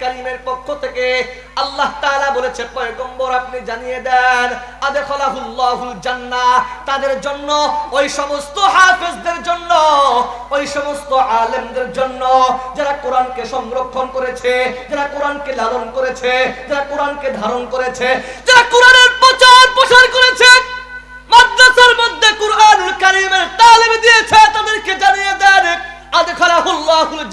কারিমের পক্ষ থেকে আল্লাহ তাআলা বলেছে, পয়গম্বর, আপনি জানিয়ে দেন, আদখালাহুল্লাহুল জান্নাহ, তাদের জন্য, ওই সমস্ত হাফেজদের জন্য, ওই সমস্ত আলেমদের জন্য, যারা কোরআনকে সংরক্ষণ করেছে, যারা কোরআনকে লালন করেছে, যারা কোরআনকে ধারণ করেছে, যারা কোরআনের প্রচার প্রসার করেছে, মাদ্রাসার মধ্যে কুরআনুল কারীমের তালিম দিয়েছে, তাদেরকে জানিয়ে দেন। আদখালাহুল্লাহুল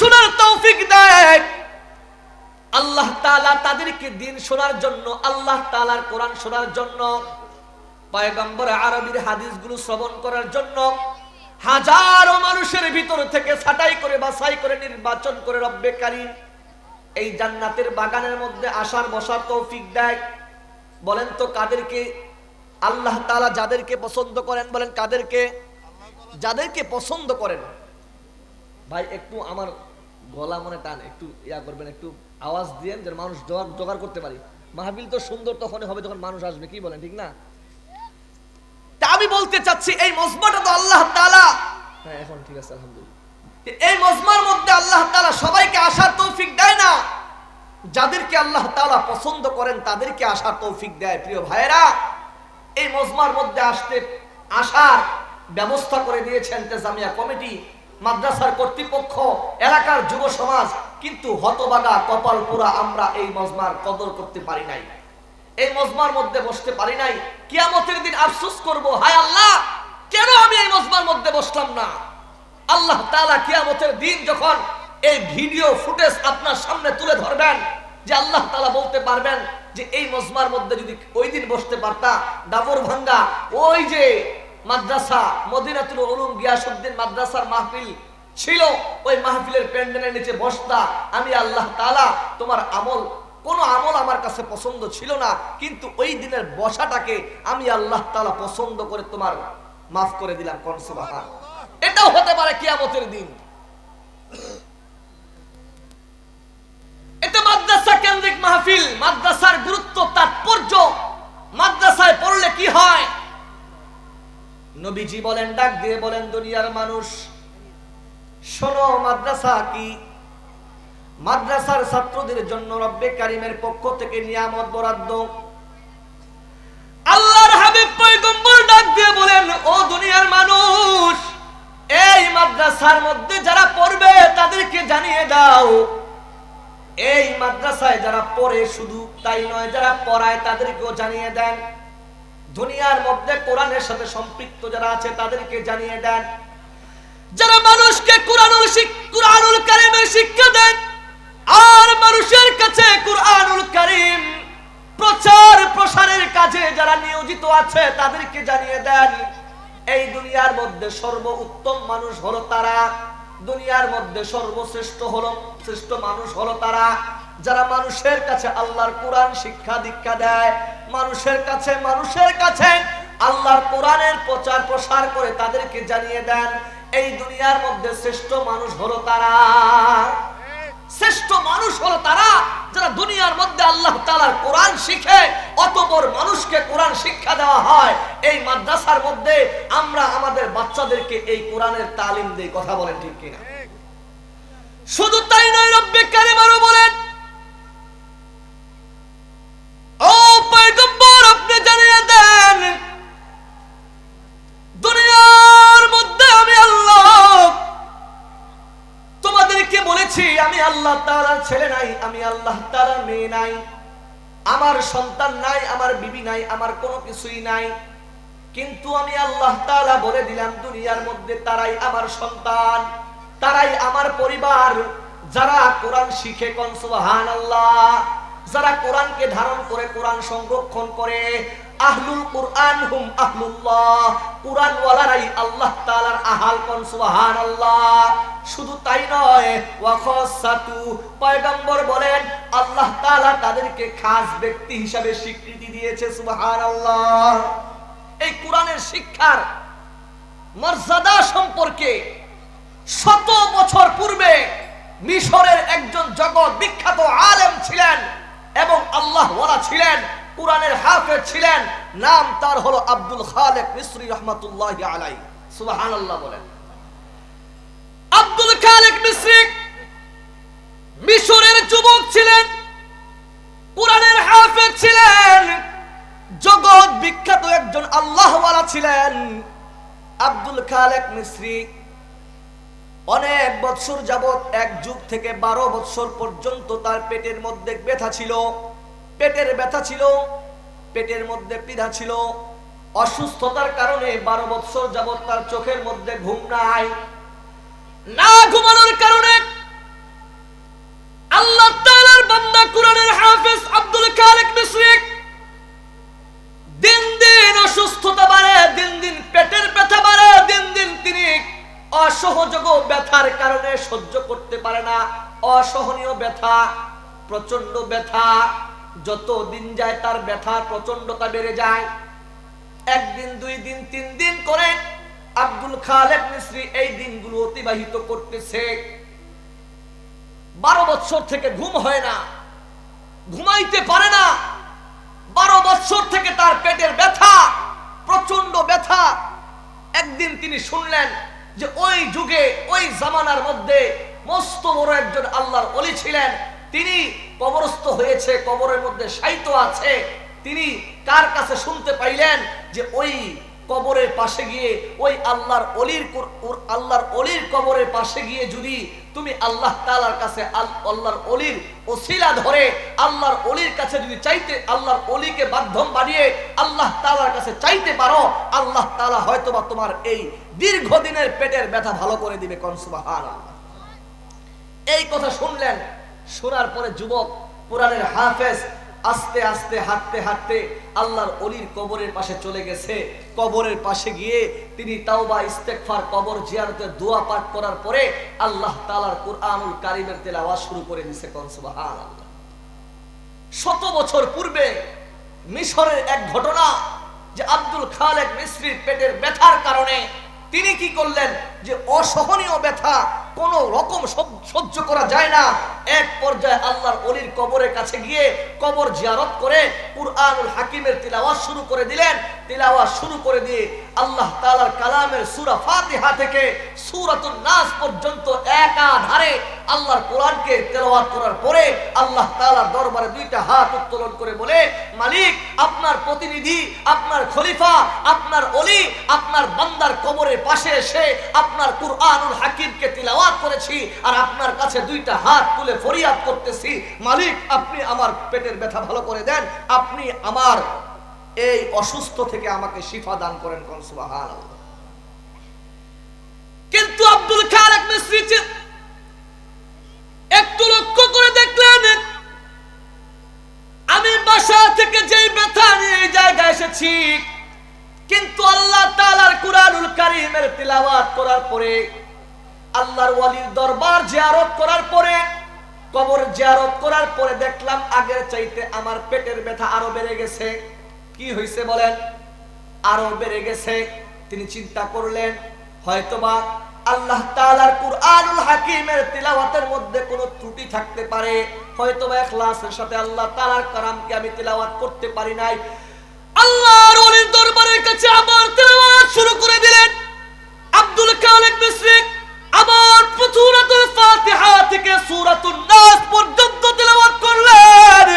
শোনার তাদেরকে দিন শোনার জন্য, আল্লাহ তাআলার কোরআন শোনার জন্য, পয়গম্বর আরবির শ্রবণ করার জন্য, হাজারো মানুষের ভিতর থেকে ছাঁটাই করে বাছাই করে নির্বাচন করে রব্বে কারিম। এই জান্নাতের বাগানের মধ্যে আসার, বসার তৌফিক দেয়। বলেন তো কাদেরকে, আল্লাহ তাআলা যাদেরকে পছন্দ করেন, বলেন কাদেরকে, যাদেরকে পছন্দ করেন। ভাই, একটু আমার গলা মনে টান, একটু ইয়া করবেন, একটু আওয়াজ দিয়েন যেন মানুষ জোগাড় করতে পারি। মাহবিল তো সুন্দর, তখনই হবে যখন মানুষ আসবে, কি বলেন, ঠিক না? তা আমি বলতে চাচ্ছি, এই মজমাটা তো আল্লাহ তালা হ্যাঁ এখন ঠিক আছে, আলহামদুলিল্লাহ। এই মজমার মধ্যে আল্লাহ তালা সবাইকে আসার তৌফিক দেয় না। যাদেরকে আল্লাহ তাআলা পছন্দ করেন, তাদেরকে আসার তৌফিক দেয়। প্রিয় ভাইয়েরা, এই মজমার মধ্যে আসতে, আসার ব্যবস্থা করে দিয়েছেন তেজামিয়া কমিটি, মাদ্রাসার কর্তৃপক্ষ, এলাকার যুব সমাজ, কিন্তু হতবাগা কপাল পুরা আমরা এই মজমার কদর করতে পারি নাই। এই মজমার মধ্যে বসতে পারি নাই। কিয়ামতের দিন আফসোস করব, হায় আল্লাহ, কেন আমি এই মজমার মধ্যে বসলাম না? আল্লাহ তাআলা কিয়ামতের দিন যখন এই ভিডিও ফুটেজ আপনার সামনে তুলে ধরবেন, যে আল্লাহ তাআলা বলতে পারবেন যে এই মজমার মধ্যে যদি ওই দিন বসতে পারতা ডাবর ভাঙ্গা, ওই যে মাদ্রাসা, মদিনাতুল উলুম গিয়াসউদ্দিন মাদ্রাসার মাহফিল ছিল, ওই মাহফিলের প্যান্ডেলের নিচে বসতা, আমি আল্লাহ তালা তোমার আমল, কোনো আমল আমার কাছে পছন্দ ছিল না, কিন্তু ওই দিনের বসাটাকে আমি আল্লাহ তালা পছন্দ করে তোমার মাফ করে দিলাম, কোন সুবহান এটাও হতে পারে কিয়ামতের দিন। এটা মাদ্রাসা কেন্দ্রিক মাহফিল, মাদ্রাসার গুরুত্ব তাৎপর্য, মাদ্রাসায় পড়লে কি হয়? নবীজি বলেন, ডাক দিয়ে বলেন, দুনিয়ার মানুষ, শোনো, মাদ্রাসা কি? মাদ্রাসার ছাত্রদের জন্য রব্বে কারিমের পক্ষ থেকে নিয়ামত বরাদ্দ। আল্লাহর হাবিব পয়গম্বর ডাক দিয়ে বলেন, ও দুনিয়ার মানুষ এই মাদ্রাসার মধ্যে যারা পড়বে তাদেরকে জানিয়ে দাও। এই মাদ্রাসায় যারা পড়ে শুধু তাই নয়, যারা পড়ায় তাদেরকেও জানিয়ে দেন। দুনিয়ার মধ্যে কোরআনের সাথে সম্পৃক্ত যারা আছে তাদেরকে জানিয়ে দেন। যারা মানুষকে কোরআনুল কোরআনুল কারিমের শিক্ষা দেন, আর মানুষের কাছে কোরআনুল কারিম প্রচার প্রসারের কাজে যারা নিয়োজিত আছে তাদেরকে জানিয়ে দেন। এই দুনিয়ার মধ্যে সর্ব উত্তম মানুষ হলো তারা। দুনিয়ার মধ্যে সর্বশ্রেষ্ঠ হলো, শ্রেষ্ঠ মানুষ হলো তারা। যারা মানুষের কাছে আল্লাহর কোরআন শিক্ষা দীক্ষা দেয়, মানুষের কাছে মানুষের কাছে আল্লাহর কোরআনের প্রচার প্রসার করে তাদেরকে জানিয়ে দেন, এই দুনিয়ার মধ্যে শ্রেষ্ঠ মানুষ হলো তারা। শ্রেষ্ঠ মানুষ হলো তারা যারা দুনিয়ার মধ্যে আল্লাহ তালার কোরআন শিখে, অতপর মানুষকে কোরআন শিক্ষা দেওয়া হয়। এই মাদ্রাসার মধ্যে আমরা আমাদের বাচ্চাদেরকে এই কোরআনের তালিম দিয়ে কথা বলেন ঠিক কিনা? শুধু তাই নয়, রব্বে কারিমারও আমি আল্লাহ তাআলার মেয়ে নাই, আমার সন্তান নাই, আমার বিবি নাই, আমার কোনো কিছুই নাই। কিন্তু আমি আল্লাহ তাআলা বলে দিলাম, দুনিয়ার মধ্যে তারাই আমার সন্তান, তারাই আমার পরিবার। যারা কোরআন শিখে কোন, সুবহানাল্লাহ, যারা কোরআনকে ধারণ করে, কোরআন সংরক্ষণ করে, আহলুল কোরআন হুম আহলুল্লাহ কোরআন ওয়ালারাই আল্লাহ তাআলার আহাল কোন, সুবহানাল্লাহ। শুধু তাই নয় বলেন, আল্লাহ তাদেরকে খাস ব্যক্তি হিসাবে স্বীকৃতি দিয়েছে, সুবহানাল্লাহ। এই কোরআনের শিক্ষার মর্যাদা সম্পর্কে শত বছর পূর্বে মিশরের একজন জগৎ বিখ্যাত আলেম ছিলেন এবং আল্লাহ ওরা ছিলেন। কোরআনের হাফেজ ছিলেন, নাম তার হলো আব্দুল খালেক মিসরি রহমাতুল্লাহ আলাই সুবহানাল্লাহ বলেন। আব্দুল খালেক মিসরি মিশরের যুবক ছিলেন, কোরআনের হাফেজ ছিলেন, জগৎ বিখ্যাত একজন আল্লাহওয়ালা ছিলেন। আব্দুল খালেক মিসরি অনেক বৎসর যাবত এক যুগ থেকে বারো বৎসর পর্যন্ত তার পেটের মধ্যে ব্যথা ছিল। পেটের ব্যথা ছিল, পেটের মধ্যে পীড়া ছিল, অসুস্থতার কারণে বারো বৎসর যাবত তার চোখের মধ্যে ঘুম নাই। না ঘুমানোর কারণে আল্লাহ বান্দা হাফেজ আব্দুল খালেক দিন দিন অসুস্থতা বাড়ে, দিন দিন পেটের ব্যথা বাড়ে, দিন দিন তিনি অসহযোগ ব্যথার কারণে সহ্য করতে পারে না। অসহনীয় ব্যথা প্রচণ্ড ব্যথা যত দিন যায় তার ব্যথার প্রচন্ডতা বেড়ে যায়। একদিন দুই দিন তিন দিন করে আব্দুল খালেক মিস্ত্রি এই দিনগুলো অতিবাহিত করতেছে। বারো বছর থেকে ঘুম হয় না, ঘুমাইতে পারে না। বারো বছর থেকে তার পেটের ব্যথা প্রচণ্ড ব্যথা। একদিন তিনি শুনলেন যে ওই যুগে, ওই জামানার মধ্যে মস্ত বড় একজন আল্লাহর অলি ছিলেন। তিনি কবরস্থ হয়েছে, কবরের মধ্যে সাইতো আছে। তিনি কার কাছে শুনতে পাইলেন? যে ওই কবরের পাশে গিয়ে, ওই আল্লাহর অলির আল্লাহর অলির কবরের পাশে গিয়ে যদি তুমি আল্লাহ তাআলার কাছে আল্লাহর অলির ওসিলা ধরে, আল্লাহর অলির কাছে যদি চাইতে, আল্লাহর অলিকে মাধ্যম বানিয়ে আল্লাহ তালার কাছে চাইতে পারো, আল্লাহ তাআলা হয়তোবা তোমার এই দীর্ঘদিনের পেটের ব্যথা ভালো করে দিবে কোন সুবহানাল্লাহ। এই কথা শুনলেন শোনার পরে যুবক কোরআনের হাফেজ আস্তে আস্তে হাঁটতে হাঁটতে আল্লাহর অলির কবরের পাশে চলে গেছে। কবরের পাশে গিয়ে তিনি তাওবা, ইস্তেগফার, কবর, জিয়ারতের দোয়া পাঠ করার পরে আল্লাহ তাআলার কুরআনুল কারীমের তেলাওয়াত শুরু করে দিয়েছে কোন, সুবহানাল্লাহ। শত বছর পূর্বে মিশরের এক ঘটনা যে আব্দুল খালেক মিস্ত্রির পেটের ব্যথার কারণে তিনি কি করলেন যে অসহনীয় ব্যথা কোন রকম সহ- সহ্য করা যায় না। এক পর্যায়ে আল্লাহর অলির কবরের কাছে গিয়ে কবর জিয়ারত করে কুরআনুল হাকিমের তিলাওয়াত শুরু করে দিলেন। তিলাওয়াত শুরু করে দিয়ে আল্লাহ তাআলার কালামের সূরা ফাতিহা থেকে সূরাতুন নাস পর্যন্ত একাধারে আল্লাহর কোরআনকে তেলাওয়াত করার পরে আল্লাহ তাআলার দরবারে দুইটা হাত উত্তোলন করে বলে, মালিক, আপনার প্রতিনিধি, আপনার খলিফা, আপনার অলি, আপনার বান্দার কবরের পাশে এসে আপনার কুরআনুল হাকিমকে তিলাওয়াত করেছি আর আপনার কাছে দুইটা হাত তুলে ফরিয়াদ করতেছি, মালিক, আপনি আমার পেটের ব্যথা ভালো করে দেন, আপনি আমার এই অসুস্থ থেকে আমাকে শিফা দান করেন কোন সুবহানাল্লাহ। কিন্তু আব্দুল খালেক মিস্ত্রি একটু লক্ষ্য করে দেখলেন, আমি বাসা থেকে যেই ব্যথা নিয়ে এই জায়গায় এসেছি, কিন্তু আল্লাহ তালার কুরআনুল কারীমের তিলাওয়াত করার পরে আল্লাহর ওয়ালির দরবার জিয়ারত করার পরে, কবর জিয়ারত করার পরে দেখলাম আগের চাইতে আমার পেটের ব্যথা আরও বেড়ে গেছে। কি হয়েছে বলেন? আরও বেড়ে গেছে। তিনি চিন্তা করলেন, হয়তোবা আল্লাহ তাআলার কুরআনুল হাকিমের তিলাওয়াতের মধ্যে কোনো ত্রুটি থাকতে পারে। হয়তোবা ইখলাসের সাথে আল্লাহ তাআলার কালামকে আমি তিলাওয়াত করতে পারি নাই। আল্লাহর ওলির দরবারের কাছে আবার থেকে সূরাতুন নাস পর্যন্ত তেলাওয়াত করলেন।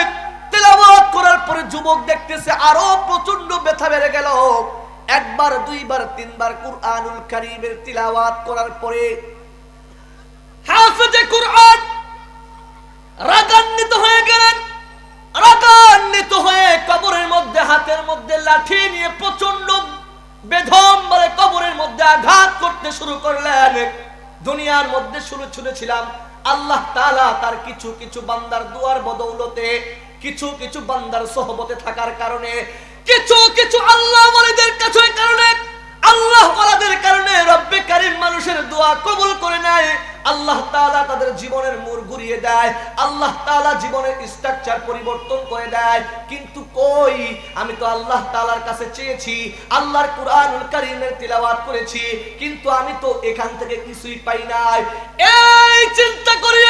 তেলাওয়াত করার পরে যুবক দেখতেছে আরও প্রচণ্ড ব্যথা বেড়ে গেল। একবার, দুইবার, তিনবার কুরআনুল কারীমের তিলাওয়াত করার পরে হাফেজে কুরআন রাগান্বিত হয়ে গেলেন। রাগান্বিত হয়ে কবরের মধ্যে, হাতের মধ্যে লাঠি নিয়ে প্রচণ্ড বেধম বলে কবরের মধ্যে আঘাত করতে শুরু করলেন। দুনিয়ার মধ্যে শুরু ছুড়েছিলাম আল্লাহ তালা তার কিছু কিছু বান্দার দুয়ার বদৌলতে, কিছু কিছু বান্দার সহবতে থাকার কারণে, কিছু কিছু আল্লাহ কাছে কারণে আল্লাহ কারণে জীবনের মোড় ঘুরিয়ে দেয়। আল্লাহ তালা জীবনের স্ট্রাকচার পরিবর্তন করে দেয়। কিন্তু কই? আমি তো আল্লাহ তালার কাছে চেয়েছি, আল্লাহর কোরআন কারিমের তেলাওয়াত করেছি, কিন্তু আমি তো এখান থেকে কিছুই পাই নাই। এই চিন্তা করি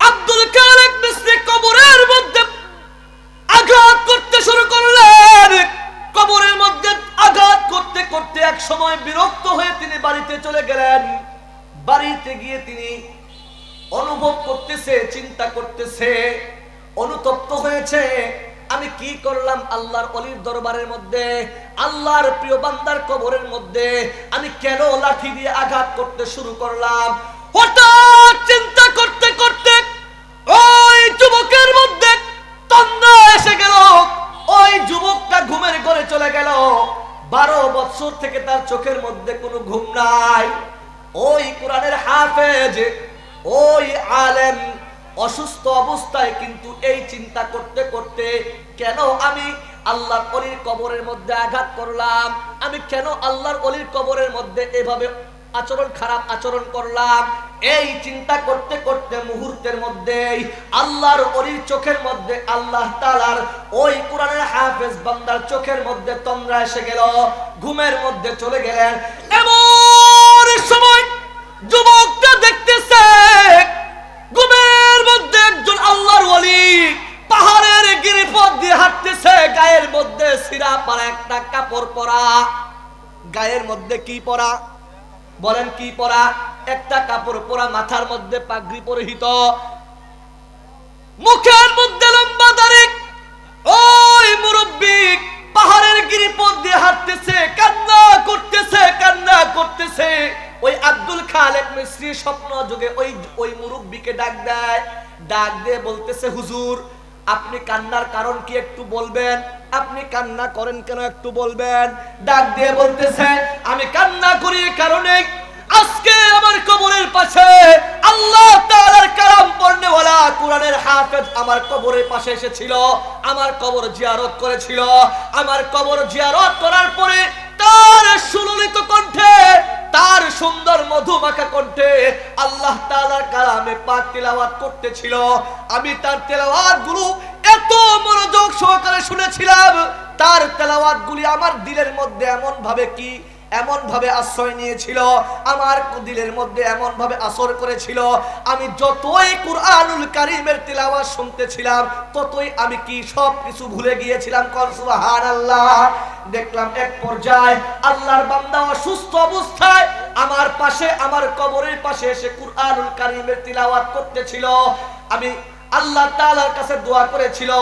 আব্দুল কালেক মিস্ত্রি কবরের মধ্যে আঘাত করতে শুরু করলেন। কবরের মধ্যে আঘাত করতে করতে এক সময় বিরক্ত হয়ে তিনি বাড়িতে চলে গেলেন। গিয়ে তিনি অনুভব করতেছে, চিন্তা করতেছে, অনুতপ্ত হয়েছে। আমি কি করলাম আল্লাহর অলির দরবারের মধ্যে, আল্লাহর প্রিয় বান্দার কবরের মধ্যে? আমি কেন লাঠি দিয়ে আঘাত করতে শুরু করলাম? হঠাৎ চিন্তা করতে করতে ওই যুবকের মধ্যে তন্দ্রা এসে গেল। ওই যুবকটা ঘুমের ঘরে চলে গেল। বারো বছর থেকে তার চোখের মধ্যে কোনো ঘুম নাই। ওই কোরআনের হাফেজ, ওই আলেম অসুস্থ অবস্থায় কিন্তু এই চিন্তা করতে করতে কেন আমি আল্লাহর অলির কবরের মধ্যে আঘাত করলাম? আমি কেন আল্লাহর অলির কবরের মধ্যে এভাবে আচরণ খারাপ আচরণ করলাম? এই চিন্তা করতে করতে মুহূর্তের মধ্যেই আল্লাহর অলির চোখের মধ্যে আল্লাহ তালার ওই কোরআনের হাফেজ বান্দার চোখের মধ্যে তন্দ্রা এসে গেল, ঘুমের মধ্যে চলে গেলেন। এমন সময় যুবকটা দেখতেছে, ঘুমের মধ্যে একজন আল্লাহর ওলি পাহাড়ের গিরিপথ দিয়ে হাঁটতেছে, গায়ের মধ্যে সিরা পারা একটা কাপড় পরা। গায়ের মধ্যে কি পরা? বলেন কি পরা? একটা কাপড় পরা মাথার মধ্যে পাগড়ি পরিহিত। মুখের মধ্যে লম্বা দাড়ি। ওই মুরব্বী পাহাড়ের গিরিপথ দিয়ে হাঁটতেছে, কান্না করতেছে কান্না করতেছে। ওই আব্দুল খালেক মিস্ত্রি স্বপ্ন যুগে ওই ওই মুরব্বীকে ডাক দেয়। ডাক দিয়ে বলতেছে, হুজুর, আপনি কান্নার কারণ কি একটু বলবেন? আপনি কান্না করেন কেন একটু বলবেন? ডাক দিয়ে বলতেছে, আমি কান্না করি কারণে আজকে আমার কবরের পাশে আল্লাহ তাআলার কালাম পড়নেওয়ালা কোরআনের হাফেজ আমার কবরের পাশে এসেছিল। আমার কবর জিয়ারত করেছিল। আমার কবর জিয়ারত করার পরে তার সুললিত কণ্ঠে তার সুন্দর মধুমাখা কণ্ঠে আল্লাহ তাআলার কালামে পাক তেলাওয়াত করতেছিল। আমি তার তেলাওয়াতগুলো এত মনোযোগ সহকারে শুনেছিলাম, তার তেলাওয়াত গুলি আমার দিলের মধ্যে এমন ভাবে কি এমন ভাবে আশ্রয় নিয়েছিল, আমার দিলের মধ্যে এমন ভাবে আসর করেছিল, আমি যতই কুরআনুল কারীমের তিলাওয়াত শুনতেছিলাম, ততই আমি কি সব কিছু ভুলে গিয়েছিলাম, কর সুবহানাল্লাহ। দেখলাম এক পর্যায়ে আল্লাহর বান্দা অসুস্থ অবস্থায় আমার পাশে, আমার কবরের পাশে এসে কুরআনুল কারীমের তিলাওয়াত করতেছিল। আমি আল্লাহ তাআলার কাছে দোয়া করেছিল,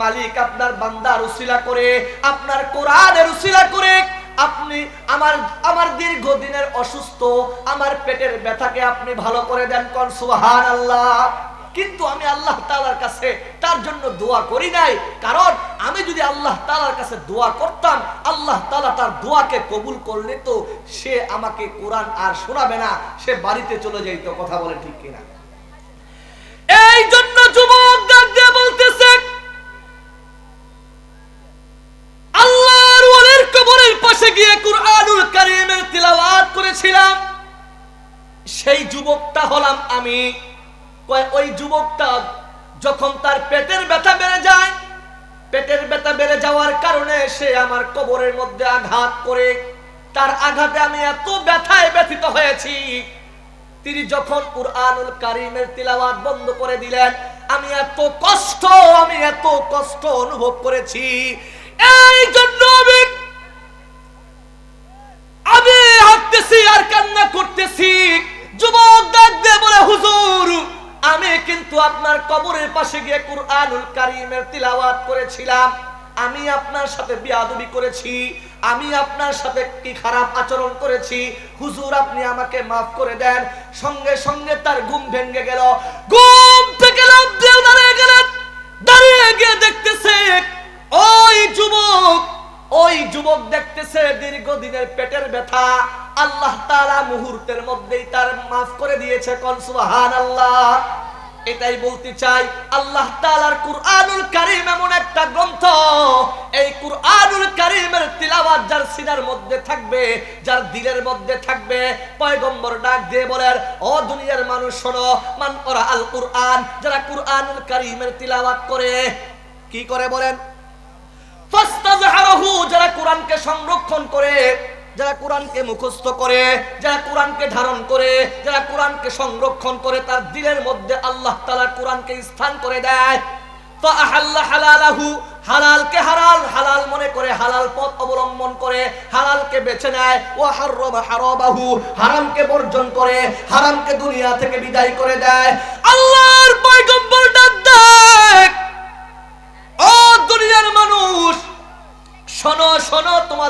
মালিক আপনার বান্দার উসিলা করে, আপনার কোরআনের উসিলা করে আমার আমার দীর্ঘদিনের অসুস্থ, আমার পেটের ব্যথাকে আপনি ভালো করে দেন কোন, সুবহানাল্লাহ। কিন্তু আমি আল্লাহ তাআলার কাছে তার জন্য দোয়া করি নাই, কারণ আমি যদি আল্লাহ তাআলার কাছে দোয়া করতাম, আল্লাহ তাআলা তার দোয়াকে কবুল করলে তো সে আমাকে কোরআন আর শোনাবে না, সে বাড়িতে চলে যাইতো, কথা বলে ঠিক কিনা। এই জন্য পাশে গিয়ে কুরআনুল কারীমের তিলাওয়াত করেছিলাম, সেই যুবকটা হলাম আমি। ওই যুবকটা যখন তার পেটের ব্যথা বেড়ে যায়, পেটের ব্যথা বেড়ে যাওয়ার কারণে সে আমার কবরের মধ্যে আঘাত করে। তার আঘাতে আমি এত ব্যথায় ব্যথিত হয়েছি। তিনি যখন কুরআনুল কারীমের তিলাওয়াত বন্ধ করে দিলেন, আমি এত কষ্ট, আমি এত কষ্ট অনুভব করেছি। এই জন্য আমি হাঁটতেছি আর কান্না করতেছি। যুবক ডাক দিয়ে বলে, হুজুর, আমি কিন্তু আপনার কবরের পাশে গিয়ে কুরআনুল কারীমের তিলাওয়াত করেছিলাম। আমি আপনার সাথে বিয়াদবি করেছি। আমি আপনার সাথে কি খারাপ আচরণ করেছি? হুজুর, আপনি আমাকে মাফ করে দেন। সঙ্গে সঙ্গে তার ঘুম ভেঙে গেল। ঘুম থেকে দাঁড়িয়ে গেলেন। দাঁড়িয়ে গিয়ে দেখতেছে, ওই যুবক ওই যুবক দেখতেছে দীর্ঘদিনের পেটের ব্যথা। আল্লাহ তাআলা মুহূর্তের মধ্যেই তার মাফ করে দিয়েছে। কোন আল্লাহ এটাই বলতে চাই, আল্লাহ তাআলার কুরআনুল কারীম এমন একটা গ্রন্থ। এই কুরআনুল কারীমের তিলাওয়াত যার সিনার মধ্যে থাকবে, যার দিলের মধ্যে থাকবে, পয়গম্বর ডাক দিয়ে বলেন, ও দুনিয়ার মানুষ, শোনো, মান করা আল কুরআন। যারা কুরআনুল কারীমের তিলাওয়াত করে, কি করে বলেন? যারা কোরআনকে সংরক্ষণ করে, যারা কোরআনকে মুখস্থ করে, যারা কোরআনকে ধারণ করে, যারা কোরআনকে সংরক্ষণ করে, তার দিলের মধ্যে আল্লাহ তাআলা কোরআনকে স্থান করে দেয়। হালাল মনে করে হালাল পথ অবলম্বন করে বেছে নেয়। ও হারাবাহু বর্জন করে, হারামকে দুনিয়া থেকে বিদায় করে দেয়। আল্লাহর পয়গম্বর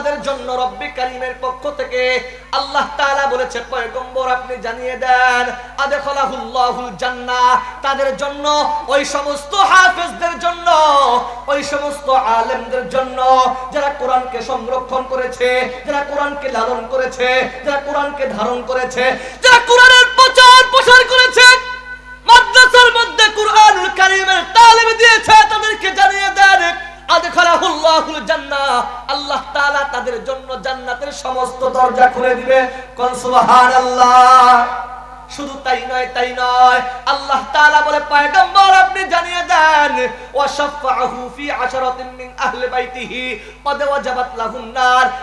তোমাদের জন্য রব্বি কারিমের পক্ষ থেকে আল্লাহ তাআলা বলেছে, পয়গম্বর আপনি জানিয়ে দেন, আদখালাহুল্লাহুল জান্নাহ, তাদের জন্য, ওই সমস্ত হাফেজদের জন্য, ওই সমস্ত আলেমদের জন্য, যারা কোরআনকে সংরক্ষণ করেছে, যারা কোরআনকে লালন করেছে, যারা কোরআনকে ধারণ করেছে, যারা কোরআনের প্রচার প্রসার করেছে, মাদ্রাসার মধ্যে কুরআনুল কারীমের তালিম দিয়েছে, তাদেরকে জানিয়ে দেন। আপনি জানিয়ে দেন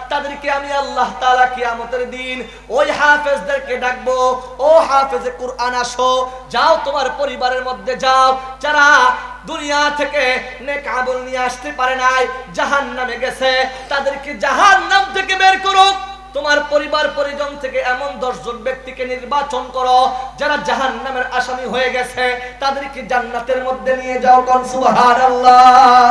তাদেরকে আমি আল্লাহ তাআলা কিয়ামতের দিন ওই হাফেজদেরকে ডাকবো, ও হাফেজে কুরআন আসো, যাও তোমার পরিবারের মধ্যে যাও, যারা দুনিয়া থেকে নেক আমল নিয়ে আসতে পারে নাই, জাহান্নামে গেছে। তাদেরকে জাহান্নাম থেকে বের করো। তোমার পরিবার পরিজন থেকে এমন দশজন ব্যক্তিকে নির্বাচন করো, যারা জাহান নামের আসামি হয়ে গেছে, তাদেরকে জান্নাতের মধ্যে নিয়ে যাও কন, সুবহানাল্লাহ।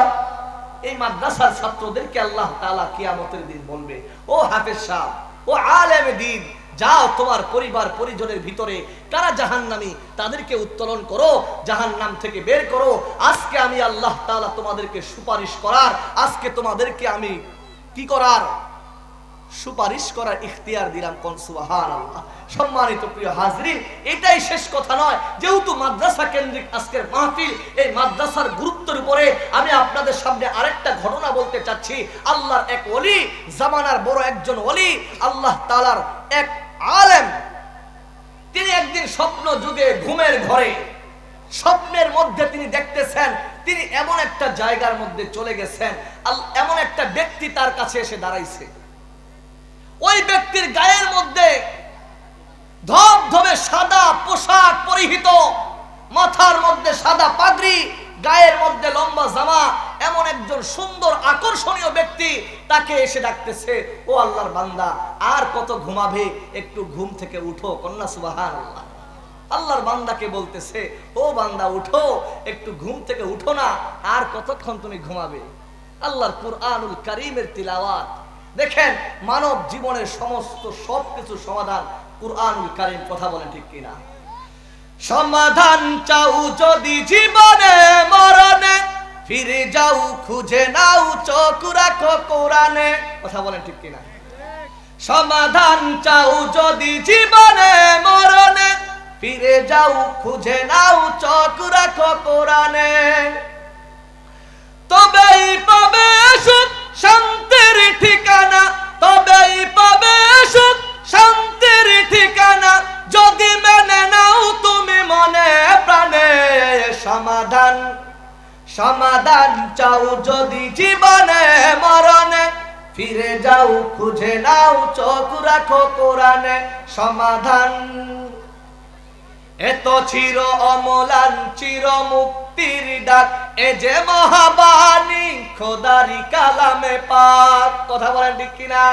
এই মাদ্রাসার ছাত্রদেরকে আল্লাহ তাআলা কিয়ামতের দিন বলবে, ও হাফেজ সাহেব, ও আলেম দিন যাও তোমার পরিবার, পরিজনের ভিতরে। কারা জাহান্নামী, তাদেরকে উত্তোলন করো, জাহান্নাম থেকে বের করো। আজকে আমি আল্লাহ তালা তোমাদেরকে সুপারিশ করার, আজকে তোমাদেরকে আমি কি করার? সুপারিশ করার ইখতিয়ার দিলাম কোন সুবহানাল্লাহ। সম্মানিত প্রিয় হাজরিন, এটাই শেষ কথা নয়। যেহেতু মাদ্রাসা কেন্দ্রিক আজকের মাহফিল, এই মাদ্রাসার গুরুত্বের উপরে আমি আপনাদের সামনে আরেকটা ঘটনা বলতে চাচ্ছি। আল্লাহর এক অলি জামানার বড় একজন অলি আল্লাহ তালার এক আলেম। তিনি একদিন স্বপ্ন যুগে ঘুমের ঘরে, স্বপ্নের মধ্যে তিনি দেখতেছেন, তিনি এমন একটা জায়গার মধ্যে চলে গেছেন এমন একটা ব্যক্তি তার কাছে এসে দাঁড়াইছে। ওই ব্যক্তির গায়ের মধ্যে ধবধবে সাদা পোশাক পরিহিত, মাথার মধ্যে সাদা পাগড়ি গায়ের মধ্যে লম্বা জামা, এমন একজন সুন্দর আকর্ষণীয় ব্যক্তি, তাকে এসে ডাকতেছে, ও আল্লাহর বান্দা, আর কত ঘুমাবে? একটু ঘুম থেকে উঠো, কন্যা সুবাহান আল্লাহ আল্লাহর বান্দাকে বলতেছে, ও বান্দা, উঠো, একটু ঘুম থেকে উঠো না, আর কতক্ষণ তুমি ঘুমাবে? আল্লাহর কুরআনুল কারীমের তিলাওয়াত। দেখেন, মানব জীবনের সমস্ত সবকিছু সমাধান কুরআনুল কারীম, কথা বলেন ঠিক কিনা? সমাধান চাও যদি জীবনে, মরণে। ফিরে যাও, খুঁজে নাও, চোখ রাখো কোরআনে। কথা বলেন ঠিক কিনা? সমাধান চাও যদি জীবনে, মরণে। ফিরে যাও, খুঁজে নাও, চোখ রাখো কোরআনে। তবেই পাবে সুখ, শান্তির ঠিকানা। তবেই পাবে সুখ, শান্তির ঠিকানা। যদি মেনে নাও তুমি মনে প্রাণে সমাধান সমাধান চাও যদি জীবনে মরণে, ফিরে যাও, খুঁজে নাও, চোখ রাখো কোরআনে সমাধান। এত চির অমলান, চির মুক্তির ডাক, এ যে মহাবাণী খোদারি কালামে পাক। কথা বলেন ঠিক কিনা?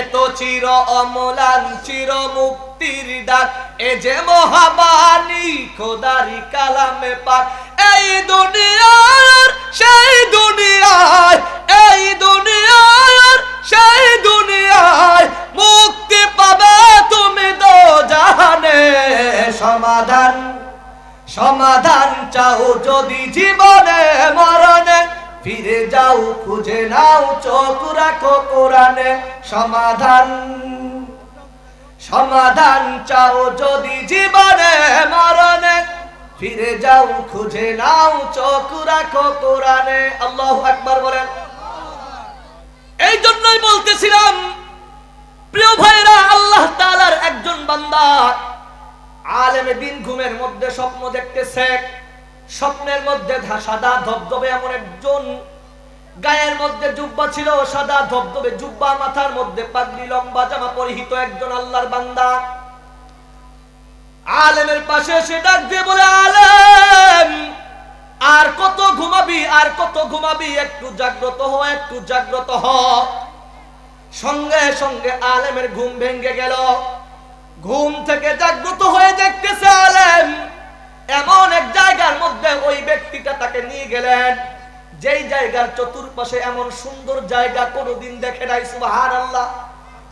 এত চির অমলান, চির মুক্তির ডাক। এ যে মহাবাণী খোদারি কালামে পাক। এই দুনিয়ার, সেই দুনিয়ায় এই দুনিয়ার, সেই দুনিয়ায় মুক্তি পাবে তুমি দো জাহানে। সমাধান সমাধান চাও যদি জীবনে, মরণে। ফিরে যাও, খুঁজে নাও, চোখ রাখো কোরআনে। সমাধান সমাধান চাও যদি জীবনে মরণে। ফিরে যাও, খুঁজে নাও, চোখ রাখো কোরআনে। আল্লাহ একবার বলেন। এই জন্যই বলতেছিলাম, প্রিয় ভাইরা আল্লাহ তালার একজন বান্দা আলেমে দিন ঘুমের মধ্যে স্বপ্ন দেখতেছে। স্বপ্নের মধ্যে সাদা ধবধবে এমন একজন। গায়ের মধ্যে জুব্বা ছিল, সাদা ধবধবে জুব্বা মাথার মধ্যে পাগড়ি, লম্বা জামা পরিহিত একজন আল্লাহর বান্দা। আলেমের পাশে এসে ডাক দিয়ে বলে, আলেম, আর কত ঘুমাবি, আর কত ঘুমাবি? একটু জাগ্রত হ, একটু জাগ্রত হ। সঙ্গে সঙ্গে আলেমের ঘুম ভেঙে গেল। ঘুম থেকে জাগ্রত হয়ে দেখতেছে আলেম। এমন এক জায়গার মধ্যে ওই ব্যক্তিটা তাকে নিয়ে গেলেন। যেই জায়গার চতুর্পাশে এমন সুন্দর জায়গা কোনোদিন দেখে নাই সুবাহান আল্লাহ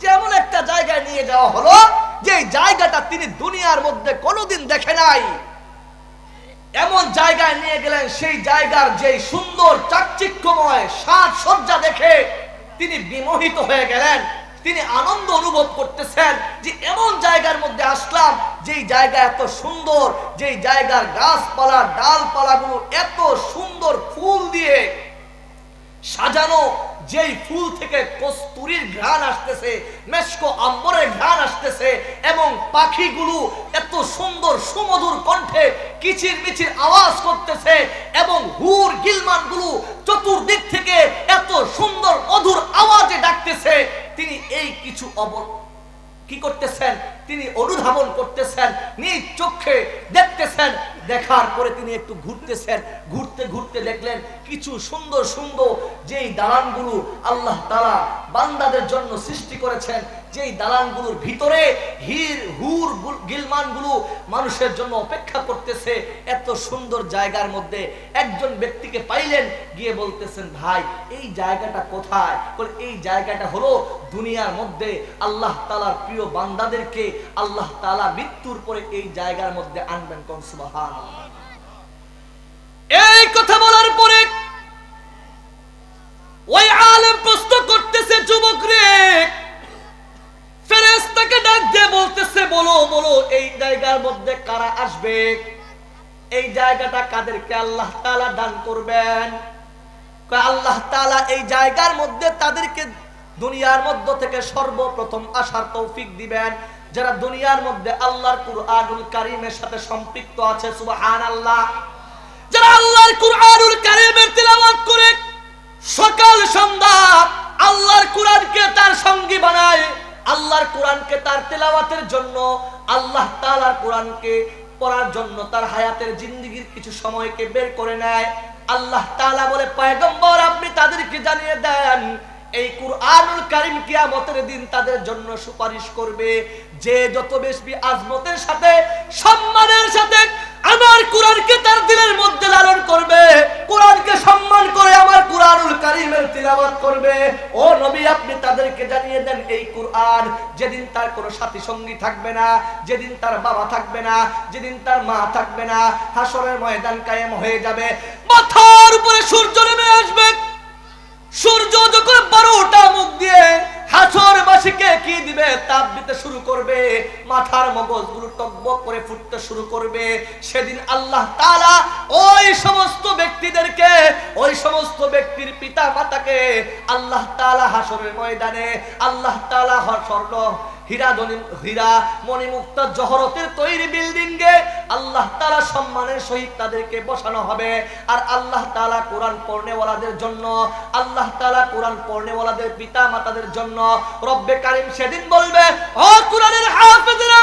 যেমন একটা জায়গায় নিয়ে যাওয়া হলো যে জায়গাটা তিনি দুনিয়ার মধ্যে কোনোদিন দেখে নাই। এমন জায়গায় নিয়ে গেলেন, সেই জায়গার যে সুন্দর চাকচিক্যময় সাজ সজ্জা দেখে তিনি বিমোহিত হয়ে গেলেন। তিনি আনন্দ অনুভব করতেছেন যে এমন জায়গার মধ্যে আসলাম, যেই জায়গা এত সুন্দর, যেই জায়গার গাছপালা, ডালপালাগুলো এত সুন্দর ফুল দিয়ে সাজানো, যেই ফুল থেকে কস্তুরীর ঘ্রাণ আসতেছে মেশকো আম্বরের ঘ্রাণ আসতেছে, এবং পাখিগুলো এত সুন্দর সুমধুর কণ্ঠে কিচির মিচির আওয়াজ করতেছে, এবং হুর গিলমানগুলো চতুর্দিক থেকে এত সুন্দর মধুর আওয়াজে ডাকতেছে। তিনি এই কিছু অবর, কি করতেছেন? তিনি অনুধাবন করতেছেন, নিজ চোখে দেখতেছেন, দেখার পরে তিনি একটু ঘুরতেছেন, ঘুরতে ঘুরতে দেখলেন কিছু সুন্দর সুন্দর যেই দালানগুলো আল্লাহ তারা বান্দাদের জন্য সৃষ্টি করেছেন যেই দালানগুলোর ভিতরে হির, হুর, গুল- গিলমানগুলো মানুষের জন্য অপেক্ষা করতেছে, এত সুন্দর জায়গার মধ্যে একজন ব্যক্তিকে পাইলেন, গিয়ে বলতেছেন, ভাই, এই জায়গাটা কোথায়? এই জায়গাটা হলো দুনিয়ার মধ্যে আল্লাহ তালার প্রিয় বান্দাদেরকে আল্লাহ তালা মৃত্যুর পরে এই জায়গার মধ্যে আনবেন কোন সুবাহান এই কথা বলার পরে ওই আলেম প্রশ্ন করতেছে, যুবক রে ডাক বলতেছে, বলো বলো, এই জায়গার মধ্যে কারা আসবে? এই জায়গাটা কাদেরকে আল্লাহ তাআলা দান করবেন? আল্লাহ তাআলা এই জায়গার মধ্যে তাদেরকে দুনিয়ার মধ্য থেকে সর্বপ্রথম আসার তৌফিক দিবেন। যারা দুনিয়ার মধ্যে আল্লাহর কুরআনুল কারীমের সাথে সম্পৃক্ত আছে, সুবহানাল্লাহ। যারা আল্লাহর কুরআনুল কারীমের তেলাওয়াত করে সকাল সন্ধ্যা আল্লাহর কোরআনকে তার সঙ্গী বানায় আল্লাহর কোরআনকে তার তেলাওয়াতের জন্য, আল্লাহ তাআলার কোরআনকে পড়ার জন্য, তার হায়াতের জিন্দেগীর কিছু সময়কে বের করে নেয়। আল্লাহ তাআলা বলে, পয়গম্বর, আপনি তাদেরকে জানিয়ে দেন, এই কুরআনুল কারীম কিয়ামতের দিন তাদের জন্য সুপারিশ করবে। যে যত বেশি আজমতের সাথে, সম্মানের সাথে আমার কোরআনকে তার দিলের মধ্যে লালন করবে, কোরআনকে সম্মান করে আমার কোরআনুল কারীমের তিলাওয়াত করবে। ও নবী, আপনি তাদেরকে জানিয়ে দেন এই কোরআন, যেদিন তার কোনো সাথী সঙ্গী থাকবে না, যেদিন তার বাবা থাকবে না, যেদিন তার মা থাকবে না, হাসরের ময়দান কায়েম হয়ে যাবে। মাথার উপরে সূর্য নেমে আসবে। সূর্য যখন বারোটা মুখ দিয়ে হাসরবাসীকে কি দিবে? তাপ দিতে শুরু করবে। মাথার মগজগুলো টকবক করে ফুটতে শুরু করবে। সেদিন আল্লাহ তাআলা ওই সমস্ত ব্যক্তিদেরকে, ওই সমস্ত ব্যক্তির পিতা মাতাকে আল্লাহ তাআলা হাসরের ময়দানে, আল্লাহ তাআলা স্বর্ণ হীরা হীরা জহরতের তৈরি বিল্ডিং এ আল্লাহ তালা সম্মানের সহিত তাদেরকে বসানো হবে। আর আল্লাহ তাআলা কোরআন পর্ণেওয়ালাদের জন্য, আল্লাহ তাআলা কোরআন পর্ণেওয়ালাদের পিতা মাতাদের জন্য রব্বে কারিম সেদিন বলবে, ও কোরআনের হাফেজরা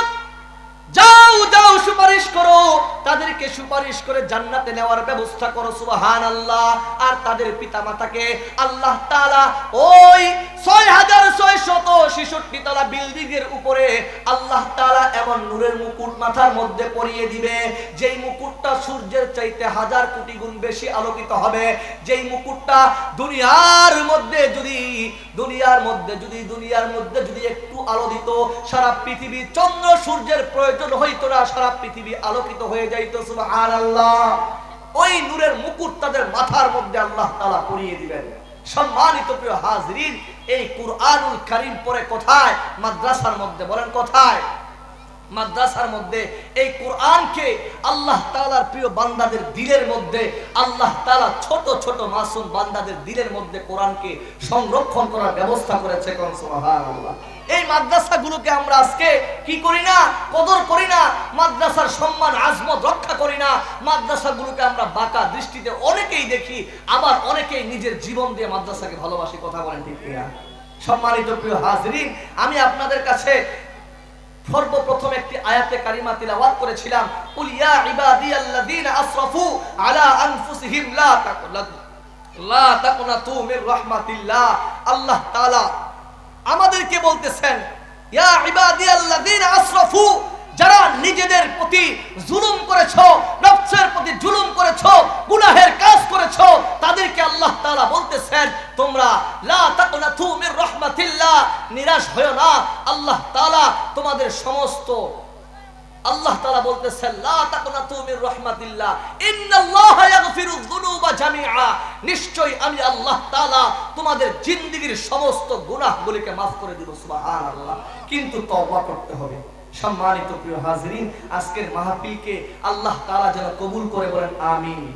যাও যাও, সুপারিশ করো। তাদেরকে সুপারিশ করে জান্নাতে নেওয়ার ব্যবস্থা করো সুবহান আল্লাহ আর তাদের পিতা মাতাকে আল্লাহ তাআলা ওই ছয় হাজার ছয় শত ছেষট্টি তলা বিল্ডিং এর উপরে আল্লাহ তাআলা এমন নূরের মুকুট মাথার মধ্যে পরিয়ে দিবে, যেই মুকুটটা সূর্যের চাইতে হাজার কোটি গুণ বেশি আলোকিত হবে। যেই মুকুটটা দুনিয়ার মধ্যে যদি, দুনিয়ার মধ্যে যদি, দুনিয়ার মধ্যে যদি একটু আলো দিত সারা পৃথিবী চন্দ্র সূর্যের প্রয়োজন হইতো না সারা পৃথিবী আলোকিত হয়ে যাইত, সুবহানাল্লাহ। ওই নূরের মুকুট তাদের মাথার মধ্যে আল্লাহ তাআলা পরিয়ে দিবেন। সম্মানিত প্রিয় হাজরিন, এই কুরআনুল কারীম পরে কোথায়? মাদ্রাসার মধ্যে, বলেন কোথায়? মাদ্রাসার মধ্যে, এই কোরআনকে আল্লাহ তাআলার প্রিয় বান্দাদের দিলের মধ্যে, আল্লাহ তাআলা ছোট ছোট মাসুম বান্দাদের দিলের মধ্যে কোরআনকে সংরক্ষণ করার ব্যবস্থা করেছে এই মাদ্রাসাগুলোকে আমরা আজকে কি করি না? কদর করি না? মাদ্রাসার সম্মান, আজমত রক্ষা করি না? মাদ্রাসাগুলোকে আমরা বাঁকা দৃষ্টিতে অনেকেই দেখি, আবার অনেকেই নিজের জীবন দিয়ে মাদ্রাসাকে ভালোবাসি, কথা বলেন ঠিক সম্মানিত প্রিয় হাজরিন, আমি আপনাদের কাছে সর্বপ্রথম একটি আয়াতে কারিমা তিলাওয়াত করেছিলাম। উলিয়া ইবাদিয়াল্লাযীনা আসরাফু আলা আনফুসিহিম লা তাকুনাতু লা তাকুনাতু মির রাহমাতিল্লাহ। আল্লাহ তাআলা আমাদেরকে বলতেছেন, ইয়া ইবাদিয়াল্লাযীনা আসরাফু যারা নিজেদের প্রতি জুলুম করেছ, নফসের প্রতি জুলুম করেছ, গুনাহের কাজ করেছ, তাদেরকে আল্লাহ তাআলা বলতেছেন, তোমরা লা তাকুনাতু মির রাহমাতিল্লাহ। নিরাশ হয়ো না। আল্লাহ তাআলা তোমাদের সমস্ত, আল্লাহ তাআলা বলতেছেন, লা তাকুনাতু মির রাহমাতিল্লাহ। ইন্নাল্লাহা ইয়াগফিরুয যুনুবা জামিআ। নিশ্চয়ই আমি আল্লাহ তাআলা তোমাদের জিন্দেগীর সমস্ত গুনাহগুলিকে maaf করে দিব, সুবহানাল্লাহ। কিন্তু তওবা করতে হবে। সম্মানিত প্রিয় হাজরিন আজকের মাহফিলকে আল্লাহ তালা যেন কবুল করে বলেন আমিন।